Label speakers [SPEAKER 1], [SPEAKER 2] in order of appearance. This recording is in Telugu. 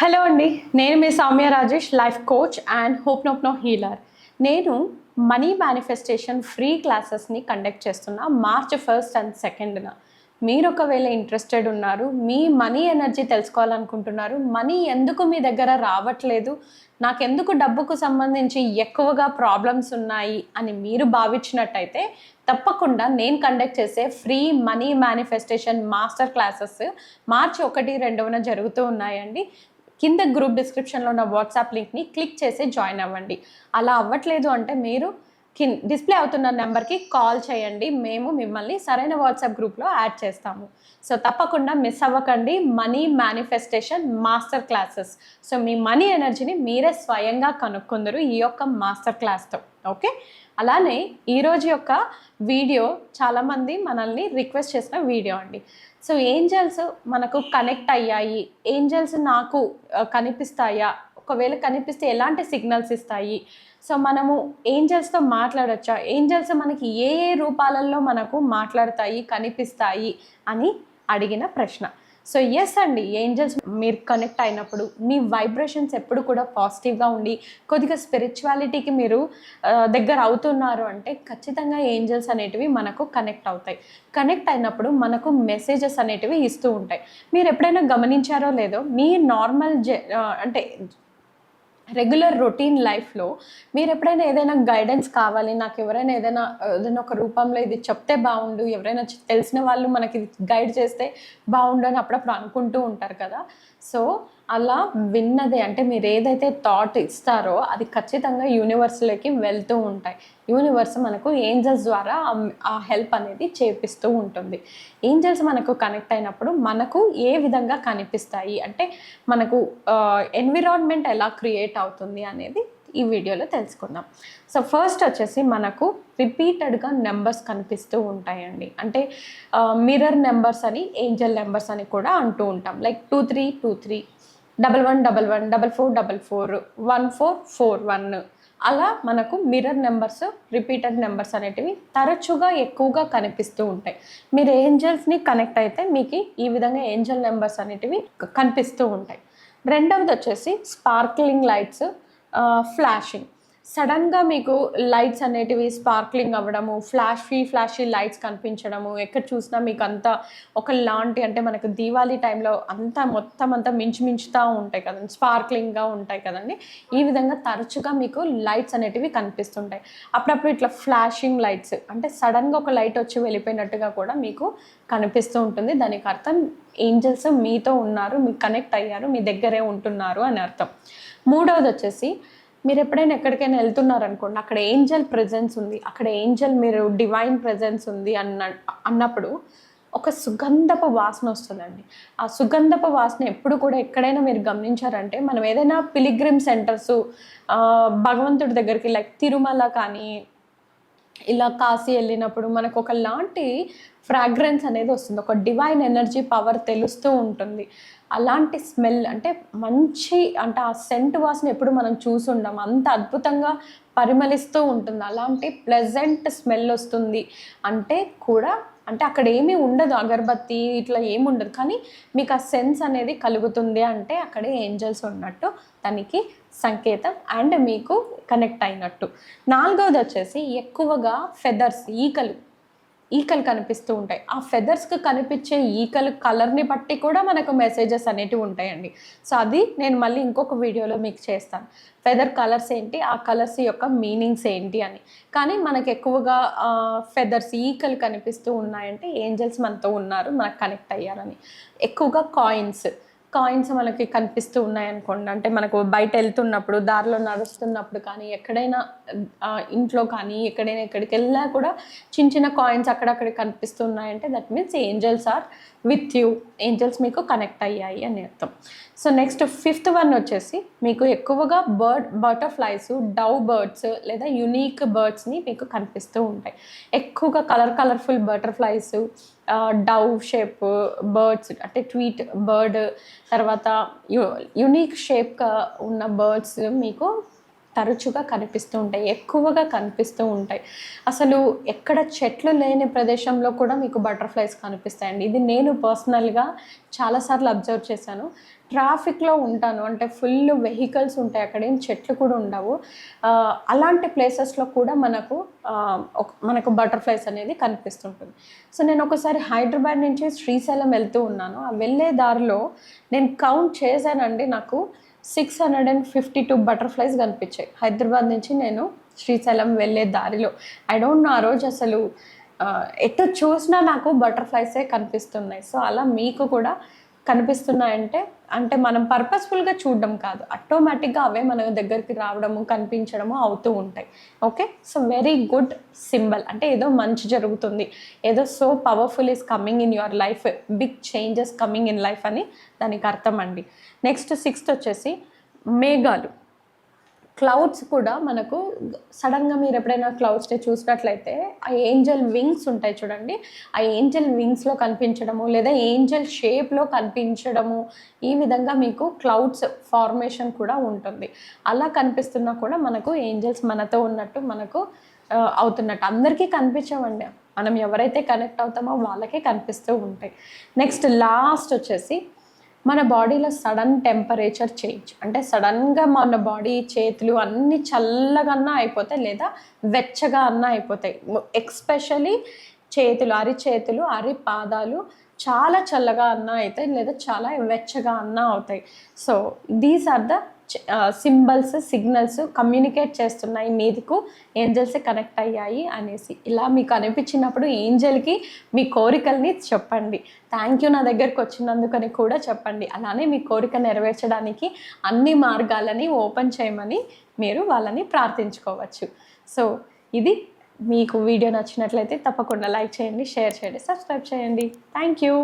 [SPEAKER 1] హలో అండి. నేను మీ Soumya Rajesh life coach and ho'oponopono healer నేను మనీ మేనిఫెస్టేషన్ ఫ్రీ క్లాసెస్ని కండక్ట్ చేస్తున్నా మార్చ్ ఫస్ట్ అండ్ సెకండ్న మీరు ఒకవేళ ఇంట్రెస్టెడ్ ఉన్నారు మీ మనీ ఎనర్జీ తెలుసుకోవాలనుకుంటున్నారు మనీ ఎందుకు మీ దగ్గర రావట్లేదు నాకెందుకు డబ్బుకు సంబంధించి ఎక్కువగా ప్రాబ్లమ్స్ ఉన్నాయి అని మీరు భావించినట్టయితే తప్పకుండా నేను కండక్ట్ చేసే free money manifestation master classes March ఒకటి రెండవన జరుగుతూ ఉన్నాయండి. కింద గ్రూప్ డిస్క్రిప్షన్లో ఉన్న వాట్సాప్ లింక్ని క్లిక్ చేసి జాయిన్ అవ్వండి. అలా అవ్వట్లేదు అంటే మీరు కిన్ డిస్ప్లే అవుతున్న నెంబర్కి కాల్ చేయండి. మేము మిమ్మల్ని సరైన వాట్సాప్ గ్రూప్లో యాడ్ చేస్తాము. సో తప్పకుండా మిస్ అవ్వకండి. Money manifestation master classes so మీ మనీ ఎనర్జీని మీరే స్వయంగా కనుక్కుందరు ఈ యొక్క మాస్టర్ క్లాస్తో ఓకే అలానే ఈరోజు యొక్క వీడియో చాలామంది మనల్ని రిక్వెస్ట్ చేసిన వీడియో అండి. సో ఏంజల్స్ మనకు కనెక్ట్ అయ్యాయి ఏంజల్స్ నాకు కనిపిస్తాయా? ఒకవేళ కనిపిస్తే ఎలాంటి సిగ్నల్స్ ఇస్తాయి? సో మనము ఏంజల్స్తో మాట్లాడచ్చా? ఏంజల్స్ మనకి ఏ ఏ రూపాలలో మనకు మాట్లాడతాయి కనిపిస్తాయి అని అడిగిన ప్రశ్న. సో ఎస్ అండి ఏంజల్స్ మీరు కనెక్ట్ అయినప్పుడు మీ వైబ్రేషన్స్ ఎప్పుడు కూడా పాజిటివ్గా ఉండి కొద్దిగా స్పిరిచువాలిటీకి మీరు దగ్గర అవుతున్నారు అంటే ఖచ్చితంగా ఏంజల్స్ అనేటివి మనకు కనెక్ట్ అవుతాయి. కనెక్ట్ అయినప్పుడు మనకు మెసేజెస్ అనేటివి ఇస్తూ ఉంటాయి. మీరు ఎప్పుడైనా గమనించారో లేదో మీ నార్మల్ జె అంటే రెగ్యులర్ రొటీన్ లైఫ్లో మీరు ఎప్పుడైనా ఏదైనా గైడెన్స్ కావాలి నాకు ఎవరైనా ఏదైనా ఏదైనా ఒక రూపంలో ఇది చెప్తే బాగుండు ఎవరైనా తెలిసిన వాళ్ళు మనకి గైడ్ చేస్తే బాగుండు అని అప్పుడప్పుడు అనుకుంటూ ఉంటారు కదా. సో అలా విన్నదే అంటే మీరు ఏదైతే థాట్ ఇస్తారో అది ఖచ్చితంగా యూనివర్స్లోకి వెళ్తూ ఉంటాయి. యూనివర్స్ మనకు ఏంజల్స్ ద్వారా ఆ- హెల్ప్ అనేది చేపిస్తూ ఉంటుంది. ఏంజల్స్ మనకు కనెక్ట్ అయినప్పుడు మనకు ఏ విధంగా కనిపిస్తాయి? అంటే మనకు ఎన్విరాన్మెంట్ ఎలా క్రియేట్ అవుతుంది అనేది ఈ వీడియోలో తెలుసుకుందాం. సో ఫస్ట్ వచ్చేసి మనకు రిపీటెడ్గా నెంబర్స్ కనిపిస్తూ ఉంటాయండి. అంటే మిర్రర్ నెంబర్స్ అని ఏంజల్ నెంబర్స్ అని కూడా అంటూ ఉంటాం. Like two three two three double one double one double four double four one four four one అలా మనకు మిర్రర్ నెంబర్స్ రిపీటెడ్ నెంబర్స్ అనేటివి తరచుగా ఎక్కువగా కనిపిస్తూ ఉంటాయి. మీరు ఏంజల్స్ని కనెక్ట్ అయితే మీకు ఈ విధంగా ఏంజల్ నెంబర్స్ అనేటివి కనిపిస్తూ ఉంటాయి. రెండవది వచ్చేసి స్పార్క్లింగ్ లైట్స్ ఫ్లాషింగ్. సడన్గా మీకు లైట్స్ అనేటివి స్పార్క్లింగ్ అవ్వడము ఫ్లాష్ ఫ్రీ ఫ్లాషీ లైట్స్ కనిపించడము ఎక్కడ చూసినా మీకు అంతా ఒక లాంటి అంటే మనకు దీవాళీ టైంలో అంతా మొత్తం అంతా మించు మించుతూ ఉంటాయి కదండి స్పార్క్లింగ్గా ఉంటాయి కదండి. ఈ విధంగా తరచుగా మీకు లైట్స్ అనేటివి కనిపిస్తుంటాయి. అప్పుడప్పుడు ఇట్లా ఫ్లాషింగ్ లైట్స్ అంటే సడన్గా ఒక లైట్ వచ్చి వెళ్ళిపోయినట్టుగా కూడా మీకు కనిపిస్తూ ఉంటుంది. దానికి అర్థం ఏంజల్స్ మీతో ఉన్నారు మీకు కనెక్ట్ అయ్యారు మీ దగ్గరే ఉంటున్నారు అని అర్థం. మూడవది వచ్చేసి మీరు ఎప్పుడైనా ఎక్కడికైనా వెళ్తున్నారు అనుకోండి అక్కడ ఏంజల్ ప్రెజెన్స్ ఉంది అక్కడ ఏంజల్ మీరు డివైన్ ప్రెజెన్స్ ఉంది అన్న అన్నప్పుడు ఒక సుగంధపు వాసన వస్తుందండి. ఆ సుగంధపు వాసన ఎప్పుడు కూడా ఎక్కడైనా మీరు గమనించారంటే మనం ఏదైనా పిలిగ్రిమ్ సెంటర్స్ భగవంతుడి దగ్గరికి లైక్ తిరుమల కానీ ఇలా కాశీ వెళ్ళినప్పుడు మనకు ఒకలాంటి ఫ్రాగ్రెన్స్ అనేది వస్తుంది. ఒక డివైన్ ఎనర్జీ పవర్ తెలుస్తూ ఉంటుంది. అలాంటి స్మెల్ అంటే మంచి అంటే ఆ సెంట్ వాసన ఎప్పుడు మనం చూసుండం అంత అద్భుతంగా పరిమళిస్తూ ఉంటుంది. అలాంటి ప్లెజెంట్ స్మెల్ వస్తుంది. అంటే కూడా అంటే అక్కడ ఏమీ ఉండదు అగరబత్తి ఇట్లా ఏమి ఉండదు. కానీ మీకు ఆ సెన్స్ అనేది కలుగుతుంది అంటే అక్కడే ఏంజల్స్ ఉన్నట్టు దానికి సంకేతం అండ్ మీకు కనెక్ట్ అయినట్టు. నాలుగవది వచ్చేసి ఎక్కువగా ఫెదర్స్ ఈకలు. ఈకలు కనిపిస్తూ ఉంటాయి. ఆ ఫెదర్స్కి కనిపించే ఈకలు కలర్ని బట్టి కూడా మనకు మెసేజెస్ అనేటివి ఉంటాయండి. సో అది నేను మళ్ళీ ఇంకొక వీడియోలో మీకు చేస్తాను. ఫెదర్ కలర్స్ ఏంటి? ఆ కలర్స్ యొక్క మీనింగ్స్ ఏంటి అని. కానీ మనకు ఎక్కువగా ఫెదర్స్ ఈకలు కనిపిస్తూ ఉన్నాయంటే ఏంజల్స్ మనతో ఉన్నారు మనకు కనెక్ట్ అయ్యారని. ఎక్కువగా కాయిన్స్ కాయిన్స్ మనకి కనిపిస్తూ ఉన్నాయనుకోండి. అంటే మనకు బయట వెళ్తున్నప్పుడు దారిలో నడుస్తున్నప్పుడు కానీ ఎక్కడైనా ఇంట్లో కానీ ఎక్కడైనా ఎక్కడికి వెళ్ళినా కూడా చిన్న చిన్న కాయిన్స్ అక్కడక్కడ కనిపిస్తూ ఉన్నాయంటే that means angels are with you angels మీకు కనెక్ట్ అయ్యాయి అని అర్థం. సో నెక్స్ట్ ఫిఫ్త్ వన్ వచ్చేసి మీకు ఎక్కువగా బర్డ్ బటర్ఫ్లైస్ డవ్ బర్డ్స్ లేదా యునీక్ బర్డ్స్ని మీకు కనిపిస్తూ ఉంటాయి. ఎక్కువగా colour colourful butterflies dove shape birds అంటే ట్వీట్ బర్డ్ తర్వాత యు యునీక్ షేప్గా ఉన్న బర్డ్స్ మీకు తరచుగా కనిపిస్తూ ఉంటాయి ఎక్కువగా కనిపిస్తూ ఉంటాయి. అసలు ఎక్కడ చెట్లు లేని ప్రదేశంలో కూడా మీకు బటర్ఫ్లైస్ కనిపిస్తాయండి. ఇది నేను పర్సనల్గా చాలాసార్లు అబ్జర్వ్ చేశాను. ట్రాఫిక్లో ఉంటాను అంటే ఫుల్ వెహికల్స్ ఉంటాయి అక్కడ ఏం చెట్లు కూడా ఉండవు. అలాంటి ప్లేసెస్లో కూడా మనకు ఒక- మనకు బటర్ఫ్లైస్ అనేది కనిపిస్తుంటుంది. సో నేను ఒకసారి హైదరాబాద్ నుంచి శ్రీశైలం వెళ్తూ ఉన్నాను. ఆ వెళ్ళే దారిలో నేను కౌంట్ చేశానండి నాకు six hundred and fifty two butterflies కనిపించాయి. హైదరాబాద్ నుంచి నేను శ్రీశైలం వెళ్ళే దారిలో. ఐ డోంట్ నో ఆ రోజు అసలు ఎటు చూసినా నాకు బటర్ఫ్లైసే కనిపిస్తున్నాయి. సో అలా మీకు కూడా కనిపిస్తున్నాయంటే అంటే మనం పర్పస్ఫుల్గా చూడడం కాదు. ఆటోమేటిక్గా అవే మన దగ్గరికి రావడము కనిపించడము అవుతూ ఉంటాయి. Okay so very good symbol అంటే ఏదో మంచి జరుగుతుంది. ఏదో so powerful is coming in your life big changes coming in life అని దానికి అర్థం అండి. నెక్స్ట్ సిక్స్త్ వచ్చేసి మేఘాలు. క్లౌడ్స్ కూడా మనకు సడన్గా మీరు ఎప్పుడైనా క్లౌడ్స్ని చూసినట్లయితే ఆ ఏంజల్ వింగ్స్ ఉంటాయి చూడండి. ఆ ఏంజల్ వింగ్స్లో కనిపించడము లేదా ఏంజల్ షేప్లో కనిపించడము ఈ విధంగా మీకు క్లౌడ్స్ ఫార్మేషన్ కూడా ఉంటుంది. అలా కనిపిస్తున్నా కూడా మనకు ఏంజల్స్ మనతో ఉన్నట్టు మనకు అవుతున్నట్టు. అందరికీ కనిపించవండి. మనం ఎవరైతే కనెక్ట్ అవుతామో వాళ్ళకే కనిపిస్తూ ఉంటాయి. నెక్స్ట్ లాస్ట్ వచ్చేసి మన బాడీలో సడన్ టెంపరేచర్ చేంజ్. అంటే సడన్గా మన బాడీ చేతులు అన్ని చల్లగన్నా అయిపోతాయి లేదా వెచ్చగా అన్నా అయిపోతాయి. ఎక్స్పెషలీ చేతులు అరి చేతులు అరి పాదాలు చాలా చల్లగా అన్నా అవుతాయి లేదా చాలా వెచ్చగా అన్నా అవుతాయి. So these are the symbols signals communicate చేస్తున్నాయి. మీదికు ఏంజల్స్ కనెక్ట్ అయ్యాయి అనేసి. ఇలా మీకు అనిపించినప్పుడు ఏంజల్కి మీ కోరికల్ని చెప్పండి. థ్యాంక్ యూ నా దగ్గరకు వచ్చినందుకని కూడా చెప్పండి. అలానే మీ కోరిక నెరవేర్చడానికి అన్ని మార్గాలని ఓపెన్ చేయమని మీరు వాళ్ళని ప్రార్థించుకోవచ్చు. సో ఇది మీకు వీడియో నచ్చినట్లయితే తప్పకుండా లైక్ చేయండి షేర్ చేయండి సబ్స్క్రైబ్ చేయండి. Thank you